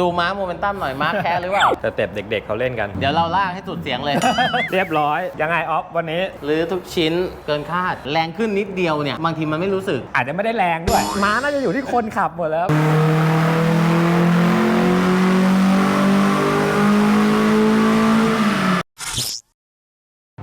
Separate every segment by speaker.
Speaker 1: ดูม้าโมเมนตัมหน่อยม้าแค่หรือเปล่า
Speaker 2: สเต็ปเด็กๆเขาเล่นกัน
Speaker 1: เดี๋ยวเราลากให้สุดเสียงเลย
Speaker 2: เรียบร้อย ยังไงออฟวันนี้
Speaker 1: หรือทุกชิ้นเกินคาด แรงขึ้นนิดเดียวเนี่ย บางทีมันไม่รู้สึก
Speaker 2: อาจจะไม่ได้แรงด้วย ม้าน่าจะอยู่ที่คนขับหมดแล้ว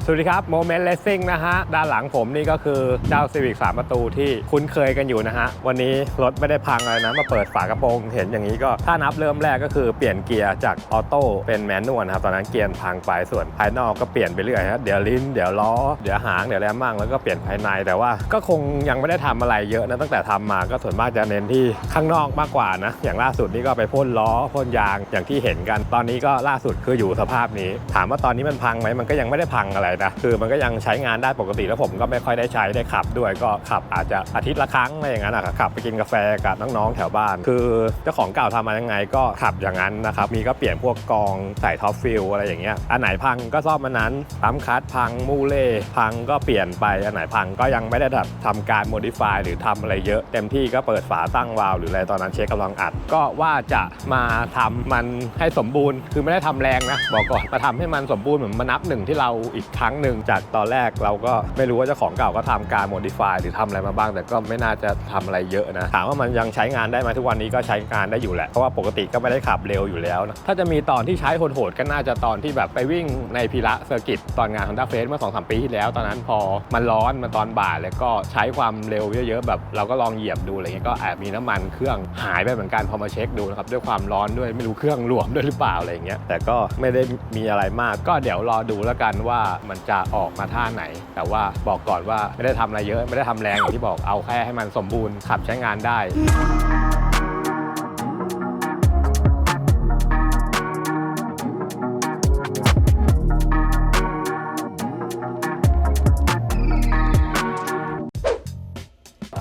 Speaker 2: สวัสดีครับโมเมนต์เลสซิ่งนะฮะ ด้านหลังผมนี่ก็คือเจ้า Civic 3 ประตูที่คุ้นเคยกันอยู่นะฮะ วันนี้รถไม่ได้พังอะไรนะ มาเปิดฝากระโปรงเห็นอย่างนี้ก็ถ้านับเริ่มแรกก็คือเปลี่ยนเกียร์จากออโต้เป็นแมนนวลนะครับ ตอนนั้นเกียร์พังไปส่วนภายนอกก็เปลี่ยนไปเรื่อยฮะเดี๋ยวลิ้นเดี๋ยวล้อเดี๋ยวหางเดี๋ยวแรมมั่งแล้วก็เปลี่ยนภายในแต่ว่าก็คงยังไม่ได้ทำอะไรเยอะนะตั้งแต่ทำมาก็ส่วนมากจะเน้นที่ข้างนอกมากกว่านะอย่างล่าสุดนี่ก็ไปพ่นล้อพ่นยางอย่างที่เห็นกัน ตอนนี้ก็ล่าสุดคืออยู่สภาพนี้ ถามว่าตอนนี้มันพังไหมมันก็ยังไม่ได้พังอะไรนะคือมันก็ยังใช้งานได้ปกติแล้วผมก็ไม่ค่อยได้ใช้ได้ขับด้วยก็ขับอาจจะอาทิตย์ละครั้งอะไรอย่างนั้นอะขับไปกินกาแฟกับน้องๆแถวบ้าน คือเจ้าของเก่าทำมายังไงก็ขับอย่างนั้นนะครับมีก็เปลี่ยนพวกกองใส่ท็อปฟิลอะไรอย่างเงี้ยอันไหนพังก็ซ่อมมันนั้นปั๊มคัสพังมูเล่พังก็เปลี่ยนไปอันไหนพังก็ยังไม่ได้แบบทำการโมดิฟายหรือทำอะไรเยอะ เต็มที่ก็เปิดฝาตั้งวาล์วหรืออะไรตอนนั้นเช็คกำลังอัด ก็ว่าจะมาทำมันให้สมบูรณ์ คือไม่ได้ทำแรงนะบอกก่อนมาทำให้มันสมบูรณ์เหมือนมานับหนึ่งที่เราอีกครั้งั้งหนึ่งจากตอนแรกเราก็ไม่รู้ว่าเจ้าของเก่าก็ทำการโมดิฟายหรือทำอะไรมาบ้าง แต่ก็ไม่น่าจะทำอะไรเยอะนะ ถามว่ามันยังใช้งานได้ไหมทุกวันนี้ก็ใช้งานได้อยู่แหละ เพราะว่าปกติก็ไม่ได้ขับเร็วอยู่แล้วนะถ้าจะมีตอนที่ใช้โหดๆก็น่าจะตอนที่แบบไปวิ่งในพีระเซอร์กิตตอนงาน Honda f a c e เมื่อ2องสามปีที่แล้วตอนนั้นพอมันร้อนมันตอนบ่ายแล้วก็ใช้ความเร็วเยอะๆ แบบเราก็ลองเหยียบดูอะไรเงี้ยก็แอบมีน้ำมันเครื่องหายไปเหมือนกันพอมาเช็คดูนะครับด้วยความร้อนด้วยไม่รู้เครื่องรวมด้วยหรือเปล่าอะไรเงี้ยแต่ก็ไม่ได้มีอะไรมากก็เดี๋ยวรอดูแล้วกันว่ามันจะออกมาท่าไหน แต่ว่าบอกก่อนว่าไม่ได้ทำอะไรเยอะ ไม่ได้ทำแรงอย่างที่บอกเอาแค่ให้มันสมบูรณ์ขับใช้งานได้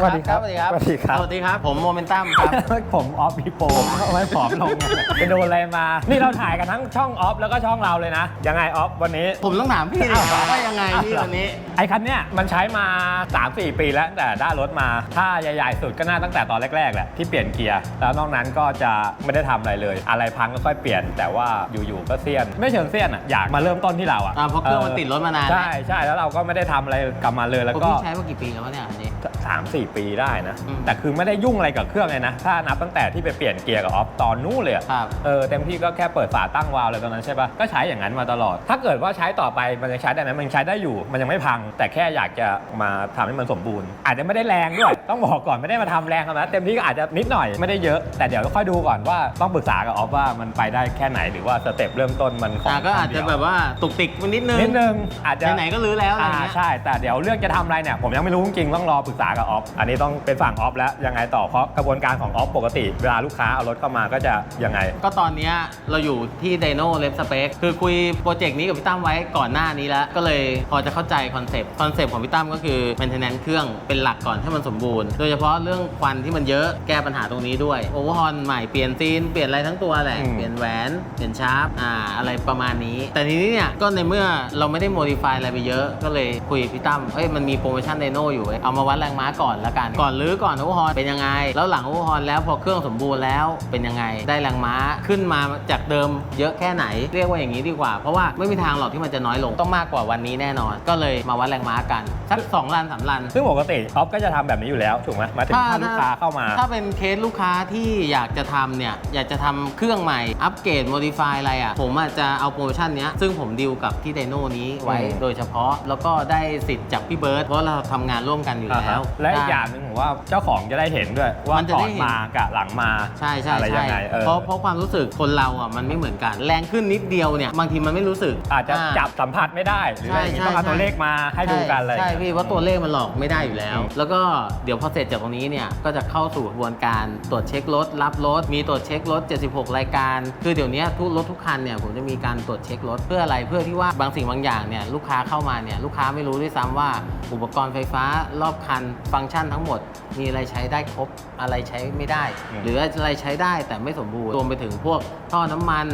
Speaker 2: วัสดีครับ
Speaker 1: สวัสดีครับ
Speaker 2: สวัสดีครับ
Speaker 1: สวัสดีครับ ผมโมเมนตัมครับ
Speaker 2: ผมออฟพีโปเอาไว้ผอมลงไงไปโดนอะไรมา นี่เราถ่ายกันทั้งช่องออฟแล้วก็ช่องเราเลยนะ ยังไงออฟวันนี้
Speaker 1: ผมต้องถามพี่ดิ
Speaker 2: อ้าวเหรอ
Speaker 1: ว่ายังไงพี่วันนี้
Speaker 2: ไอ้คันเนี้ยมันใช้มา 3-4 ปีแล้วตั้งแต่ได้รถมา ถ้าใหญ่ๆสุดก็น่าตั้งแต่ตอนแรกๆแหละที่เปลี่ยนเกียร์ แล้วนอกนั้นก็จะไม่ได้ทำอะไรเลย อะไรพังก็ค่อยเปลี่ยน แต่ว่าอยู่ๆก็เซียน ไม่เชิงเซียนอะอยากมาเริ่มต้นที่เราอะ
Speaker 1: อ่าเพราะเครื่องมันติดรถมานาน
Speaker 2: ใช่ใช่แล้วเราก็ไม่ได้ทำอะไรกับมันเลยแล้ว
Speaker 1: ผม
Speaker 2: ก็
Speaker 1: พี่ใช้มากี่ปีแล้ววะเนี่ยอันนี้
Speaker 2: สามสี่ปีได้นะ
Speaker 1: อืม
Speaker 2: แต่คือไม่ได้ยุ่งอะไรกับเครื่องเลยนะ ถ้านับตั้งแต่ที่ไปเปลี่ยนเกียร์กับออฟตอนนู้นเลยอะ
Speaker 1: ครับ
Speaker 2: เออเต็มที่ก็แค่เปิดฝาตั้งวาล์วเลยตอนนั้นใช่ปะก็ใช้อย่างนั้นมาตลอด ถ้าเกิดว่าใช้ต่อไปมันยังใช้ได้ไหมมันยังใช้ได้อยู่ มันยังไม่พัง แต่แค่อยากจะมาทำให้มันสมบูรณ์ อาจจะไม่ได้แรงด้วย ต้องบอกก่อนไม่ได้มาทำแรงขนาดนั้นเต็มที่ก็อาจจะนิดหน่อยไม่ได้เยอะ แต่เดี๋ยวค่อยดูก่อนว่าต้องปรึกษากับออฟว่ามันไปได้แค่ไหนหรือว่าสเต็ปเริ่มต้นมันของ
Speaker 1: อ่าก็อาจจะแบบว่าตุกติกไปนิดนึง
Speaker 2: นิดนึงอาจจะ
Speaker 1: ไหนๆก็รู้แล้วอะไร
Speaker 2: อ่า
Speaker 1: เงี้ย
Speaker 2: ใช่ แต่เดี๋ยวเรื่องจะทำอะไรเนี่ย ผมยังไม่รู้จริงๆต้องรอปรึกษากับออฟอันนี้ต้องเป็นฝั่งออฟแล้วยังไงต่อเพราะกระบวนการของออฟปกติ เวลาลูกค้าเอารถเข้ามาก็จะยังไง
Speaker 1: ก็ตอนเนี้ยเราอยู่ที่ d ดโ o เล p สเป c คือคุยโปรเจกต์นี้กับพี่ตั้มไว้ก่อนหน้านี้แล้ว ก็เลยพอจะเข้าใจคอนเซปต์คอนเซปต์ของพี่ตั้มก็คือ maintenance เครื่องเป็นหลักก่อนให้มันสมบูรณ์ โดยเฉพาะเรื่องควันที่มันเยอะแก้ปัญหาตรงนี้ด้วยโอเวอร์ฮอนใหม่เปลี่ยนซีนเปลี่ยนอะไรทั้งตัวแหละ
Speaker 2: อืม
Speaker 1: เปลี่ยนแหวนเปลี่ยนชาร์ปอ่าอะไรประมาณนี้ แต่ทีนี้เนี่ยก็ในเมื่อเราไม่ได้โมดิฟายอะไรไปเยอะก็เลยคุยกับพี่ตั้มเอ้ยมันมีโปรโมชั่น d ดโ o อยู่เว้ยเอามาวัดแรงม้าก่อนละกัน ก่อนหรือก่อนโอเวอร์ฮอนเป็นยังไง แล้วหลังโอเวอร์ฮอนแล้วพอเครื่องสมบูรณ์แล้วเป็นยังไง ได้แรงม้าขึ้นมาจากเดิมเยอะแค่ไหน เรียกว่าอย่างนี้ดีกว่า เพราะว่าไม่มีทางหรอกที่มันจะน้อยลง ต้องมากกว่าวันนี้แน่นอน ก็เลยมาวัดแรงม้ากัน สักสองลันสามลัน
Speaker 2: ซึ่งปกติออฟก็จะทำแบบนี้อยู่แล้วถูกไหมหมายถึงถ้าลูกค้าเข้ามา
Speaker 1: ถ้าเป็นเคสลูกค้าที่อยากจะทำเนี่ย อยากจะทำเครื่องใหม่ อัปเกรดโมดิฟายอะไรอะ ผมอาจจะเอาโปรโมชั่นเนี้ย ซึ่งผมดีลกับที่ไดโน่นี้ไว้
Speaker 2: อืม
Speaker 1: โดยเฉพาะ แล้วก็ได้สิทธิ์จากพี่เบิร์ตเพราะเราทำงานร่วมกันอยู่
Speaker 2: อ่า
Speaker 1: แล้
Speaker 2: ฮะ
Speaker 1: ว
Speaker 2: และอีก
Speaker 1: ได้
Speaker 2: อย่างหนึ่งผมว่าเจ้าของจะได้เห็นด้วย ว่า
Speaker 1: มันจะ
Speaker 2: ก่อ
Speaker 1: ได้
Speaker 2: น
Speaker 1: เห็น
Speaker 2: มากับหลังมา
Speaker 1: ใช่ใช่
Speaker 2: อะไรยั
Speaker 1: ใช่
Speaker 2: งไงเออ
Speaker 1: เพราะเพราะความรู้สึกคนเราอะมันไม่เหมือนกัน แรงขึ้นนิดเดียวเนี่ยบางทีมันไม่รู้สึก
Speaker 2: อาจจะ
Speaker 1: อ่า
Speaker 2: จับสัมผัสไม่ได้ หรืออะไรอย่างงี้
Speaker 1: ใช่
Speaker 2: ต้องเอา
Speaker 1: ใช่
Speaker 2: ตัวเลขมาให้ดูกันเลย
Speaker 1: ใช่พี่ว่าตัวเลขมันหลอกไม่ได้อยู่แล้ว
Speaker 2: อืม
Speaker 1: แล้วก็เดี๋ยวพอเสร็จจากตรงนี้เนี่ยก็จะเข้าสู่กระบวนการตรวจเช็ครถรับรถ มีตรวจเช็ครถ 76 รายการ คือเดี๋ยวนี้ทุกรถทุกคันเนี่ยผมจะมีการตรวจเช็ครถเพื่ออะไรเพื่อที่ว่าบางสิ่งบางอย่างเนี่ยลูกค้าเข้ามาเนี่ยลูกค้าไม่รู้ด้วยซ้ำว่าอุปกรณ์ไฟฟ้ารอบคันฟังก์ชันทั้งหมด มีอะไรใช้ได้ครบอะไรใช้ไม่ได้
Speaker 2: อืม
Speaker 1: หรืออะไรใช้ได้แต่ไม่สมบูรณ์รวมไปถึงพวกท่อน้ำมัน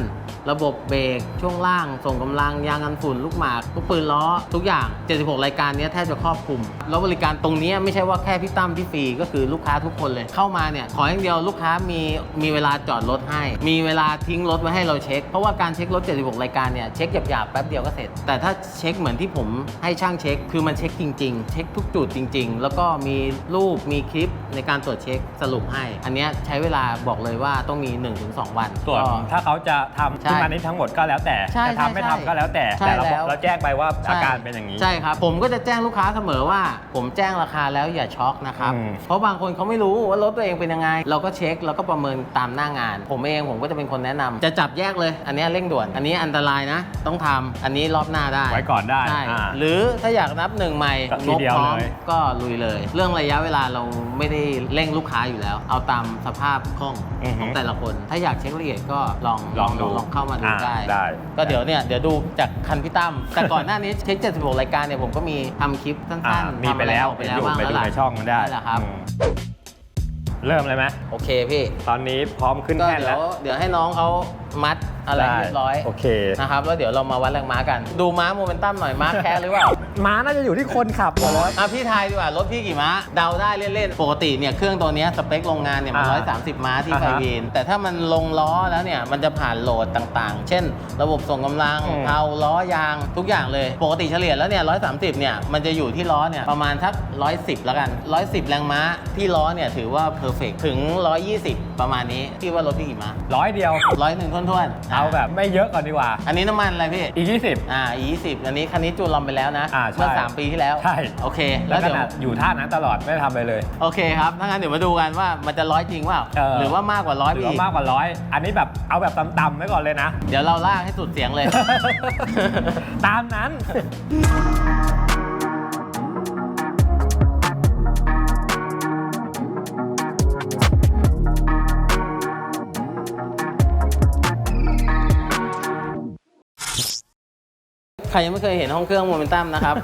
Speaker 1: ระบบเบรกช่วงล่าง ส่งกำลังยางกันฝุ่นลูกหมากลูกปืนล้อ ทุกอย่าง 76 รายการเนี้ยแทบจะครอบคลุม แล้วบริการตรงเนี้ยไม่ใช่ว่าแค่พี่ตั้มพี่ฟรีก็คือลูกค้าทุกคนเลยเข้ามาเนี่ยขออย่างเดียวลูกค้ามีมีเวลาจอดรถให้ มีเวลาทิ้งรถไว้ให้เราเช็ค เพราะว่าการเช็ครถ 76 รายการเนี่ยเช็คหยาบๆแป๊บเดียวก็เสร็จ แต่ถ้าเช็คเหมือนที่ผมให้ช่างเช็คคือมันเช็คจริง ๆ เช็คทุกจุดจริง ๆ แล้วก็มีรูปมีคลิปในการตรวจเช็คสรุปให้ อันเนี้ยใช้เวลาบอกเลยว่าต้องมี 1-2 วัน
Speaker 2: ส่วน
Speaker 1: ก็
Speaker 2: ถ้าเขาจะทำ
Speaker 1: ใช่
Speaker 2: ขึ้นมานี้ทั้งหมดก็แล้วแต่
Speaker 1: ใช่
Speaker 2: จะทำไม่
Speaker 1: ใช่
Speaker 2: ทำก็แล้วแต่
Speaker 1: ใช่
Speaker 2: แต่เรา
Speaker 1: แล้ว
Speaker 2: เราแจ้งไปว่า
Speaker 1: ใช่
Speaker 2: อาการเป็นอย่างนี้
Speaker 1: ใช่ครับ ผมก็จะแจ้งลูกค้าเสมอว่า ผมแจ้งราคาแล้วอย่าช็อกนะครับ
Speaker 2: อืม
Speaker 1: เพราะบางคนเขาไม่รู้ว่ารถตัวเองเป็นยังไง เราก็เช็คแล้วก็ประเมินตามหน้างาน ผมเองผมก็จะเป็นคนแนะนำจะจับแยกเลย อันเนี้ยเร่งด่วน อันนี้อันตรายนะ ต้องทำอันนี้รอบหน้าได้
Speaker 2: ไว้ก่อนได้
Speaker 1: ใช่
Speaker 2: อ่า
Speaker 1: หรือถ้าอยากนับหนึ่งใหม่
Speaker 2: ก็ที
Speaker 1: งบ
Speaker 2: เดียว
Speaker 1: พร้อม
Speaker 2: เลย
Speaker 1: ก็ลุยเลย เรื่องระยะเวลาเราไม่ได้เร่งลูกค้าอยู่แล้ว เอาตามสภาพคล่อง
Speaker 2: อือฮึ
Speaker 1: ของแต่ละคน ถ้าอยากเช็คละเอียดก็ลอง
Speaker 2: ลองดู
Speaker 1: ลองเข้ามาดู
Speaker 2: อ่า
Speaker 1: ได้
Speaker 2: ได้
Speaker 1: ก็เดี๋ยวเนี่ยเดี๋ยวดูจากคันพี่ตั้มแต่ก่อนหน้านี้เช็ค 76 รายการเนี่ยผมก็มีทำคลิปสั้
Speaker 2: อ่าน
Speaker 1: ๆ
Speaker 2: มีไปแล้ว
Speaker 1: ทำอะไรออกไปแล้ว
Speaker 2: เห็นอยู่
Speaker 1: บ้าง
Speaker 2: ไป
Speaker 1: แล้ว
Speaker 2: ดู
Speaker 1: ล่ะ
Speaker 2: ในช่องมันได้
Speaker 1: นั่นแหละครับ
Speaker 2: อืมเริ่มเลยไหม
Speaker 1: โอเคพี่
Speaker 2: ตอนนี้พร้อมขึ้น
Speaker 1: ก็
Speaker 2: แท่น
Speaker 1: เดี๋
Speaker 2: แล้
Speaker 1: ยววเดี๋ยวให้น้องเขามัดอะไร
Speaker 2: ได้
Speaker 1: เรียบร้อย
Speaker 2: โอเค
Speaker 1: นะครับแล้วเดี๋ยวเรามาวัดแรงม้ากัน ดูม้าโมเมนตัมหน่อยม้าแค่หรือเปล่า
Speaker 2: ม้าน่าจะอยู่ที่คนขับหมดแล้ว
Speaker 1: อะพี่ทายดีกว่ารถพี่กี่ม้าเดาได้เล่นๆปกติเนี่ยเครื่องตัวเนี้ยสเปคโรงงานเนี่ยมัน
Speaker 2: อ่า
Speaker 1: 130ม้าที่
Speaker 2: อ่า
Speaker 1: ไฟ
Speaker 2: ฮะ
Speaker 1: วีนแต่ถ้ามันลงล้อแล้วเนี่ยมันจะผ่านโหลดต่างๆ เช่น ระบบส่งกำลัง
Speaker 2: อืม
Speaker 1: เพลาล้อยางทุกอย่างเลย ปกติเฉลี่ยแล้วเนี่ย130เนี่ยมันจะอยู่ที่ล้อเนี่ยประมาณสัก110แล้วกัน110แรงม้าที่ล้อเนี่ยถือว่าเพอร์เฟกถึง120ประมาณนี้พี่ว่ารถพี่กี่ม้า
Speaker 2: ร้อยเดียว
Speaker 1: ร้อยหนึ่งท้วนๆ
Speaker 2: เอาแบบไม่เยอะก่อนดีกว่า
Speaker 1: อันนี้น้ำมันอะไรพี่
Speaker 2: อีก20
Speaker 1: อ่า E20 อันนี้คันนี้จูนลอมไปแล้วนะ
Speaker 2: อ่าใช่
Speaker 1: เมื่อ 3 ปีที่แล้ว
Speaker 2: ใช่
Speaker 1: โอเค
Speaker 2: แล้
Speaker 1: แล้วว
Speaker 2: ก็
Speaker 1: เดี๋ยว
Speaker 2: น่ะอยู่ท่านั้นตลอดไม่ได้ทำอะไรเลย
Speaker 1: โอเคครับถ้างั้นเดี๋ยวมาดูกันว่ามันจะร้อยจริงเปล่า
Speaker 2: เออ
Speaker 1: หรือว่ามากกว่าร้อย
Speaker 2: หรือ
Speaker 1: พี่
Speaker 2: ว่ามากกว่าร้อยอันนี้แบบเอาแบบต่ำๆไว้ก่อนเลยนะ
Speaker 1: เดี๋ยวเราลากให้สุดเสียงเลย
Speaker 2: ตามนั้น
Speaker 1: ใครยังไม่เคยเห็นห้องเครื่องโมเมนตัมนะครับ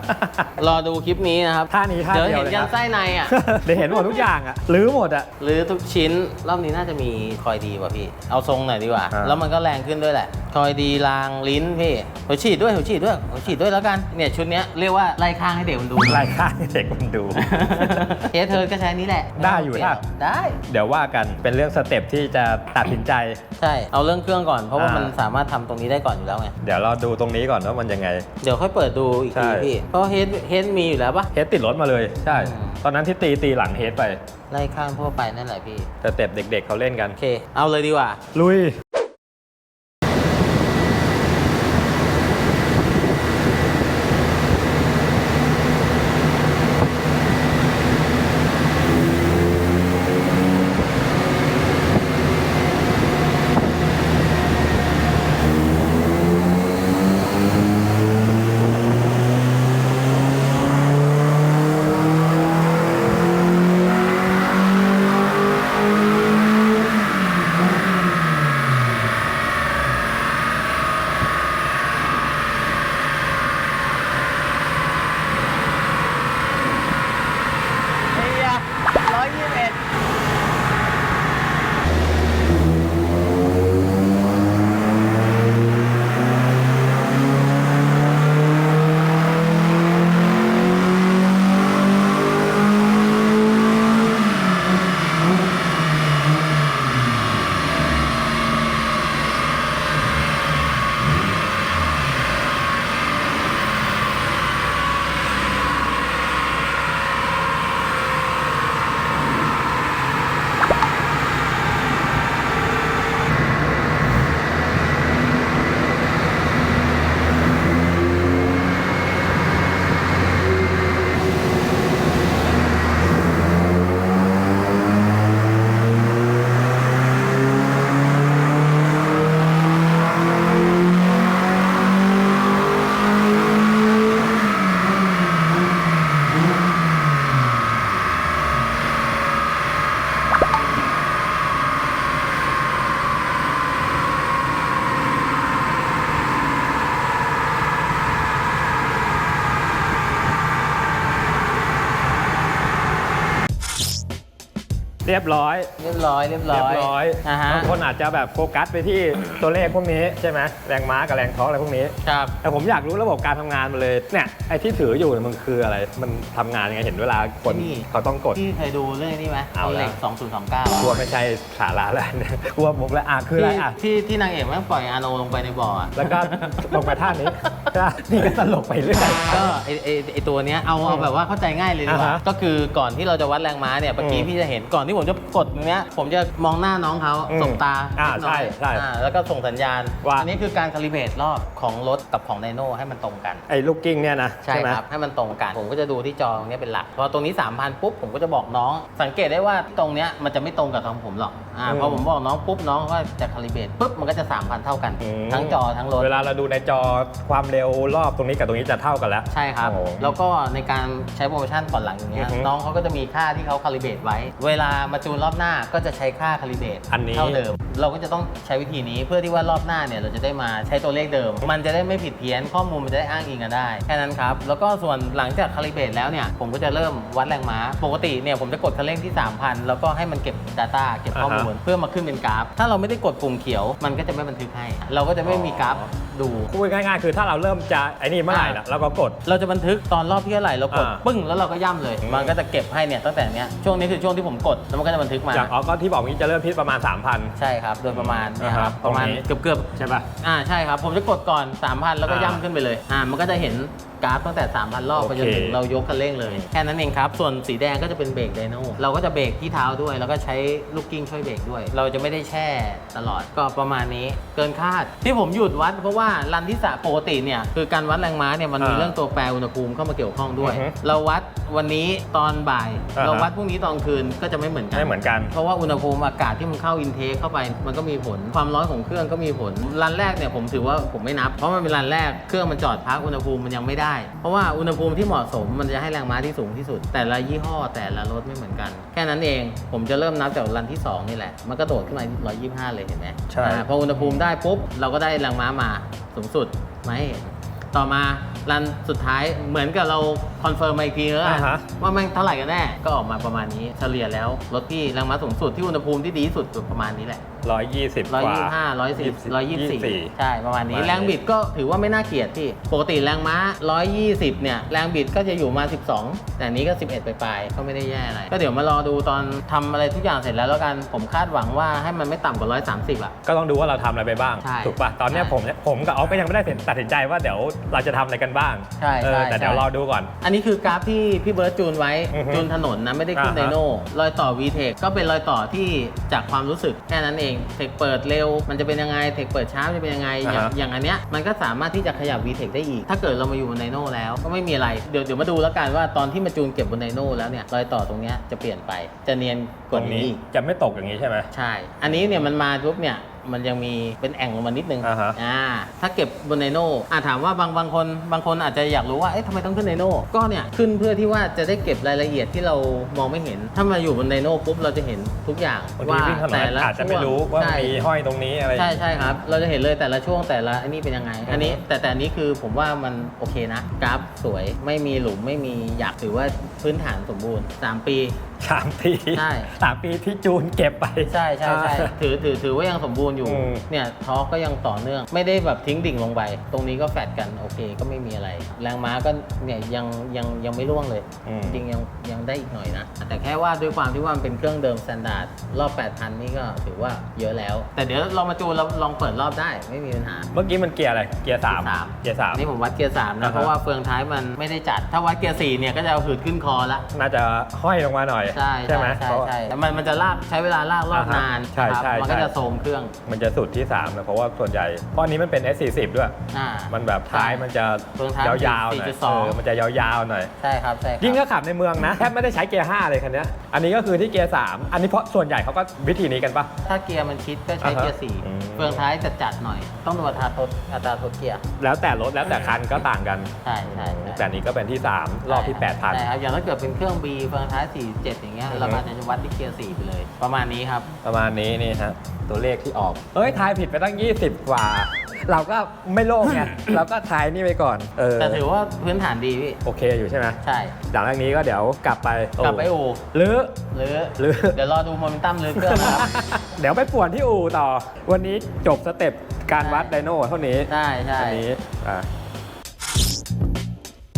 Speaker 1: รอดูคลิปนี้นะครับ
Speaker 2: ท่านี้ท่า
Speaker 1: เดี๋ยว
Speaker 2: เดียว
Speaker 1: เห็น
Speaker 2: เลย
Speaker 1: ยั
Speaker 2: คนรับ
Speaker 1: ไส้ในอะ
Speaker 2: เดี๋ยวเห็นหมดทุกอย่างอะรื้อหมดอะ
Speaker 1: หรือทุกชิ้นรอบนี้น่าจะมีคอยดีว่ะพี่ เอาทรงหน่อยดีกว่า
Speaker 2: อ่า
Speaker 1: แล้วมันก็แรงขึ้นด้วยแหละ คอยดีรางลิ้นพี่หัวฉีดด้วยหัวฉีดด้วยหัวฉีดด้วยแล้วกันเนี่ยชุดเนี้ยเรียกว่าไล่ข้างให้เด็กมันดู
Speaker 2: ไล่ข้างให้เด็กมันดู
Speaker 1: เอสเทิร์นก็ใช้นี้แหละ
Speaker 2: ได้อยู่
Speaker 1: ม่ต้งเปลี่นหรกได้
Speaker 2: เดี๋ยวว่ากันเป็นเรื่องสเต็ปที่จะตัดสินใจ
Speaker 1: ใช่ เอาเรื่องเครื่องก่อน เพราะว่า
Speaker 2: อ่ามั
Speaker 1: มันสามารถทำตรงนี้ได้ก่อนอยู่แล้วไง
Speaker 2: เดี๋ยวเราดูตรงนี้ก่อนว่ามันยังไง
Speaker 1: เดี๋ยวค่อยเปิดดูอีก
Speaker 2: ใช่
Speaker 1: ทีพี่ เพราะเฮดเฮดมีอยู่แล้วปะ
Speaker 2: เฮดติดรถมาเลยใช่
Speaker 1: อืม
Speaker 2: ตอนนั้นที่ตีตีหลังเฮดไป
Speaker 1: ไล่ข้างทั่วไปนั่นแหละพี่
Speaker 2: สเต็ปเด็กๆเขาเล่นกัน
Speaker 1: โอเค เอาเลยดีกว่า
Speaker 2: ลุย รียบร้อย
Speaker 1: เรียบร้อยเรียบร้
Speaker 2: เรี
Speaker 1: อยย
Speaker 2: บร้อย
Speaker 1: อ่าฮะ
Speaker 2: บางคนอาจจะแบบโฟกัสไปที่ตัวเลขพวกนี้ใช่ไหมแรงม้ากับแรงท้ออะไรพวกนี้
Speaker 1: ครับ
Speaker 2: แต่ผมอยากรู้ระบบการทำงานมันเลยเนี่ยไอ้ที่ถืออยู่เนี่ยมันคืออะไรมันทำงานยังไงเห็นเวลาคน
Speaker 1: นี่
Speaker 2: เขาต้องกด
Speaker 1: พี่เคยดูเรื่องนี้ไหม
Speaker 2: เอา
Speaker 1: เอาเหล็ก
Speaker 2: ละ
Speaker 1: 2029
Speaker 2: กลัวไม่ใช่สาระแล้วเนี่ยกลัวผมแล้วอะคืออะไรอะ
Speaker 1: ที่ที่นางเอกแม่งปล่อยอาโนลงไปในบ่ออะ
Speaker 2: แล้วก็ลงมาท่านี้ก็นี่ก็ตลกไปเรื่อย
Speaker 1: ก็ไอไอไอตัวเนี้ยเอาเอาแบบว่าเข้าใจง่ายเลยดีกว่า
Speaker 2: อ่าฮะ
Speaker 1: ก็คือก่อนที่เราจะวัดแรงม้าเนี่ยเมื่อกี้
Speaker 2: อืม
Speaker 1: พี่จะเห็นก่อนที่ผมจะกดตรงเนี้ยผมจะมองหน้าน้องเขา
Speaker 2: อืม
Speaker 1: สบตา
Speaker 2: อ่า
Speaker 1: นิดหน่อย
Speaker 2: ใช่ใช่
Speaker 1: อ่าแล้วก็ส่งสัญญาณ
Speaker 2: ว่า
Speaker 1: อันนี้คือการคาลิเบรตรอบของรถกับของไดโน่ให้มันตรงกัน
Speaker 2: ไอ้ลูกกิ้งเนี่ยนะ
Speaker 1: ใช่
Speaker 2: ไหม
Speaker 1: ครับ ให้มันตรงกัน ผมก็จะดูที่จอตรงเนี้ยเป็นหลัก พอตรงนี้ 3,000 ปุ๊บ ผมก็จะบอกน้อง สังเกตได้ว่าตรงเนี้ยมันจะไม่ตรงกับของผมหรอกอ่า
Speaker 2: อืม
Speaker 1: พอผมบอกน้องปุ๊บน้องก็จะคาลิเบรตปุ๊บมันก็จะ 3,000 เท่ากัน
Speaker 2: อืม
Speaker 1: ทั้งจอทั้งรถ
Speaker 2: เวลาเราดูในจอความเร็วรอบตรงนี้กับตรงนี้จะเท่ากันแล้ว
Speaker 1: ใช่ครับ
Speaker 2: โอ้
Speaker 1: แล้วก็ในการใช้โปรโมชั่นก่อนหลังอย่างเงี้ย
Speaker 2: อือฮึ
Speaker 1: น้องเขาก็จะมีค่าที่เขาคาลิเบรตไว้ เวลามาจูนรอบหน้าก็จะใช้ค่าคาลิเบรต
Speaker 2: อันนี้
Speaker 1: เท่าเดิม เราก็จะต้องใช้วิธีนี้เพื่อที่ว่ารอบหน้าเนี่ยเราจะได้มาใช้ตัวเลขเดิม มันจะได้ไม่ผิดเพี้ยนข้อมูลมันจะได้อ้างอิงกันได้แค่นั้นครับแล้วก็ส่วนหลังจากคาลิเบรตแล้วเนี่ยผมก็จะเริ่มวัดแรงม้า ปกติเนี่ยผมจะกดคันเร่งที่ 3,000 แล้วก็ให้มันเก็บ Data เก็บข้อมูล เพื่อมาขึ้นเป็นกราฟ ถ้าเราไม่ได้กดปุ่มเขียวมันก็จะไม่บันทึกให้ เราก็จะไม่มีกราฟดู
Speaker 2: พูดง่ายๆ คือถ้าเราเริ่มจะไอ้นี่เมื่อไหร่นะเราก็กด
Speaker 1: เราจะบันทึกตอนรอบที่เท่าไหร่เรากด
Speaker 2: อ่า
Speaker 1: ปึ้งแล้วเราก็ย่ำเลย
Speaker 2: อืม
Speaker 1: มันก็จะเก็บให้เนี่ยตั้งแต่เนี้ยช่วงนี้คือช่วงที่ผมกดแล้วมันก็จะบันทึกมา
Speaker 2: จากอ๋อก็ที่บอกนี้จะเริ่มที่ประมาณ 3,000
Speaker 1: ใช่ครับ โดยประมาณเนี่ยครับ
Speaker 2: อ่าฮะ
Speaker 1: ประมาณ
Speaker 2: ตรงนี้
Speaker 1: เกือบเกือบ
Speaker 2: ใช่ป่ะ
Speaker 1: ๆอ่าใช่ครับ ผมจะกดก่อน 3,000 แล้วก็
Speaker 2: อ่า
Speaker 1: ย่ำขึ้นไปเลย อ่า มันก็จะเห็นกราฟตั้งแต่ 3,000 รอบ
Speaker 2: โอ
Speaker 1: ไป
Speaker 2: เค
Speaker 1: จนถึงเรายกคันเร่งเลย แค่นั้นเองครับ ส่วนสีแดงก็จะเป็นเบรกไดโน่เราก็จะเบรกที่เท้าด้วย แล้วก็ใช้ลูกกิ้งช่วยเบรกด้วย เราจะไม่ได้แช่ตลอดก็ประมาณนี้เกินคาด ที่ผมหยุดวัดเพราะว่ารันที่สระปกติเนี่ยคือการวัดแรงม้าเนี่ยมันมี
Speaker 2: อ่า
Speaker 1: เรื่องตัวแปรอุณหภูมิเข้ามาเกี่ยวข้องด้วย
Speaker 2: อือฮึ
Speaker 1: เราวัดวันนี้ตอนบ่าย
Speaker 2: อ่าฮะ
Speaker 1: เราวัดพรุ่งนี้ตอนคืนก็จะไม่เหมือนกัน
Speaker 2: ไม่เหมือนกัน
Speaker 1: เพราะว่าอุณหภูมิอากาศที่มันเข้าอินเทคเข้าไปมันก็มีผล ความร้อนของเครื่องก็มีผลรันแรกเนี่ยผมถือว่าผมไม่นับ เพราะมันเป็นรันแรกเครื่องมันจอดพักอุณหภูมิมันยังไม่ได้ เพราะว่าอุณหภูมิที่เหมาะสมมันจะให้แรงม้าที่สูงที่สุด แต่ละยี่ห้อแต่ละรถไม่เหมือนกัน แค่นั้นเองผมจะเริ่มนับจากรันที่สองนี่แหละ มันก็โดดขึ้นมา125 เลยเห็นไหม
Speaker 2: ใช่
Speaker 1: อ่าพออุณหภูมิได้ปุ๊บเราก็ได้แรงม้ามาสูงสุดไหมาให้เห็นต่อมา รันสุดท้ายเหมือนกับเราคอนเฟิร์มมาอีกทีแล้วกัน
Speaker 2: อ่าฮะ
Speaker 1: ว่าแม่งเท่าไหร่กันแน่ ก็ออกมาประมาณนี้เฉลี่ยแล้วรถที่แรงม้าสูงสุดที่อุณหภูมิที่ดีที่สุดอยู่ประมาณนี้แหละ
Speaker 2: 120
Speaker 1: ร้อย
Speaker 2: กว่า
Speaker 1: ยี่ห้าร้อยสิบร้อยยี่สิบสี่
Speaker 2: 24
Speaker 1: ใช่ประมาณนี้
Speaker 2: ประมาณนี้
Speaker 1: แรงบิดก็ถือว่าไม่น่าเกลียดพี่ปกติแรงม้า 120 เนี่ย แรงบิดก็จะอยู่มา 12 แต่อันนี้ก็ 11 ไปปลายๆก็ไม่ได้แย่อะไร ก็เดี๋ยวมารอดูตอนทำอะไรทุกอย่างเสร็จแล้วแล้วกันผมคาดหวังว่าให้มันไม่ต่ำกว่า 130อะ
Speaker 2: ก็ต้องดูว่าเราทำอะไรไปบ้าง
Speaker 1: ใช่
Speaker 2: ถูกป่ะ ตอนเนี้ย
Speaker 1: ใช่
Speaker 2: ผมเนี่ยผมกับออฟก็ยังไม่ได้ตัดสินใจว่าเดี๋ยวเราจะทำอะไรกันบ้าง
Speaker 1: ใช่
Speaker 2: เออ
Speaker 1: ใช่
Speaker 2: แต่เดี๋ยว
Speaker 1: ใช่
Speaker 2: รอดูก่อน
Speaker 1: อันนี้คือกราฟที่พี่เบิร์ตจูนไว้
Speaker 2: อือฮึ
Speaker 1: จูนถนนนะ ไม่ได้ขึ้น
Speaker 2: อ่า
Speaker 1: ได
Speaker 2: ฮะ
Speaker 1: โน่รอยต่อ VTEC ก็เป็นรอยต่อที่จากความรู้สึกแค่นั้นเองเทคเปิดเร็ว มันจะเป็นยังไงเทคเปิดช้ามันจะเป็นยังไงอย่าง
Speaker 2: อ่าฮะ
Speaker 1: อย่างอันเนี้ยมันก็สามารถที่จะขยับ VTEC ได้อีก ถ้าเกิดเรามาอยู่บนไดโน่แล้วก็ไม่มีอะไรเดี๋ยวเดี๋ยวมาดูแล้วกันว่าตอนที่มาจูนเก็บบนไดโน่แล้วเนี่ยรอยต่อตรงเนี้ยจะเปลี่ยนไป จะเนียนก
Speaker 2: ตร
Speaker 1: ว่างนี้
Speaker 2: นี้
Speaker 1: อีก
Speaker 2: จะไม่ตกอย่างนี้ใช่ไหม
Speaker 1: ใช่ อันนี้เนี่ยมันมาปุ๊บเนี่ยมันยังมีเป็นแอ่งลงมานิดนึง
Speaker 2: อ่าฮะ
Speaker 1: ถ้าเก็บบนไดโน่อ่าถามว่าบางบางคนบางคนอาจจะอยากรู้ว่าเอ๊ะทำไมต้องขึ้นไดโน่ก็เนี่ยขึ้นเพื่อที่ว่าจะได้เก็บรายละเอียดที่เรามองไม่เห็น ถ้ามาอยู่บนไดโน่ปุ๊บเราจะเห็นทุกอย่าง
Speaker 2: บางทีวิ่งถนนอาจจะไม่รู้ว่า
Speaker 1: ใช่
Speaker 2: มีห้อยตรงนี้อะไร
Speaker 1: ใช่ใช่ครับ เราจะเห็นเลยแต่ละช่วงแต่ละอันนี้เป็นยังไง อันนี้แต่แต่อันนี้คือผมว่ามันโอเคนะ กราฟสวยไม่มีหลุมไม่มีหยักถือว่าพื้นฐานสมบูรณ์ 3 ปี
Speaker 2: สามปี
Speaker 1: ใช่
Speaker 2: สามปีที่จูนเก็บไป
Speaker 1: ใช่ใช่ใช่ถือถือถือว่ายังสมบูรณ์อยู่
Speaker 2: อืม
Speaker 1: เนี่ยทอร์กก็ยังต่อเนื่อง ไม่ได้แบบทิ้งดิ่งลงไป ตรงนี้ก็แฟดกันโอเคก็ไม่มีอะไร แรงม้าก็เนี่ยยังยังยังไม่ร่วงเลย
Speaker 2: อืม
Speaker 1: จริงๆยังยังได้อีกหน่อยนะ แต่แค่ว่าด้วยความที่ว่ามันเป็นเครื่องเดิมสแตนดาร์ดรอบ 8,000 นี่ก็ถือว่าเยอะแล้ว แต่เดี๋ยวเรามาจูนเราลองเปิดรอบได้ไม่มีปัญหา
Speaker 2: เมื่อกี้มันเกียร์อะไร เกียร์สาม
Speaker 1: สาม
Speaker 2: เกียร์สาม
Speaker 1: นี่ผมวัดเกียร์สาม
Speaker 2: อ่า
Speaker 1: นะ
Speaker 2: ฮะ
Speaker 1: เพราะว่าเฟืองท้ายมันไม่ได้จัด ถ้าวัดเกียร์สี่เนี่ยก็จะเอาหืดขึ้นคอละ
Speaker 2: น่าจะห้อยลงมาหน่อย
Speaker 1: ใช่ใช่
Speaker 2: ไหม
Speaker 1: ใช่
Speaker 2: เพราะว่า
Speaker 1: ใช่แล้วมันมันจะลากใช้เวลาลากรอบ
Speaker 2: อ่าฮะ
Speaker 1: นาน
Speaker 2: ใช่
Speaker 1: นะครับ
Speaker 2: ใช่
Speaker 1: มันก็
Speaker 2: ใช่
Speaker 1: จะโทรมเครื่อง
Speaker 2: มันจะสุดที่3นะเพราะว่าส่วนใหญ่เพราะอันนี้มันเป็น S40 ด้วย
Speaker 1: อ่า
Speaker 2: มันแบบท้ายมันจะ
Speaker 1: เฟืองท้าย
Speaker 2: ยาวๆหน่อย
Speaker 1: 4.2
Speaker 2: เออมันจะยาวๆหน่อย
Speaker 1: ใช่ครับใช่ครับ
Speaker 2: ยิ่งถ้าขับในเมืองนะแทบไม่ได้ใช้เกียร์5เลยคันเนี้ยอันนี้ก็คือที่เกียร์3อันนี้เพราะส่วนใหญ่เขาก็วิธีนี้กันปะ
Speaker 1: ถ้าเกียร์มันชิดก็ใช้
Speaker 2: อ่าฮะ
Speaker 1: เกียร์สี่
Speaker 2: อืม
Speaker 1: เฟืองท้ายจะจัดหน่อย ต้องดูอัตราทดอัตราทดเกียร์
Speaker 2: แล้วแต่รถแล้วแต่คันก็ต่างกัน
Speaker 1: ใช่ใช่ใช่
Speaker 2: แต่อันนี้ก็เป็นที่ 3 รอบที่
Speaker 1: ใช่ครับ
Speaker 2: 8,000
Speaker 1: อย่างถ้าเกิดเป็นเครื่อง B เฟืองท้าย 47 อย่างเงี้ย
Speaker 2: อือฮึ
Speaker 1: เราอาจจะวัดที่เกียร์4ไปเลย ประมาณนี้ครับ
Speaker 2: ประมาณนี้นี่ฮะตัวเลขที่ออกบอกเฮ้ย ทายผิดไปตั้ง 20 กว่า เราก็ไม่โลภไง เราก็ทายนี่ไปก่อน เออ
Speaker 1: แต่ถือว่าพื้นฐานดีพี่
Speaker 2: โอเคอยู่ใช่ไหม
Speaker 1: ใช่
Speaker 2: หลังจากนี้ก็เดี๋ยวกลับไป
Speaker 1: กลับไปอู่
Speaker 2: หรือ
Speaker 1: หรือ
Speaker 2: หรือ
Speaker 1: เดี๋ยวรอดูโมเมนตัมหรือเครื่องนะครับ
Speaker 2: เดี๋ยวไปป่วนที่อู่ต่อ วันนี้จบสเต็ปการวัดไดโน่เท่านี้
Speaker 1: ใช่ใช่
Speaker 2: อันนี้อะ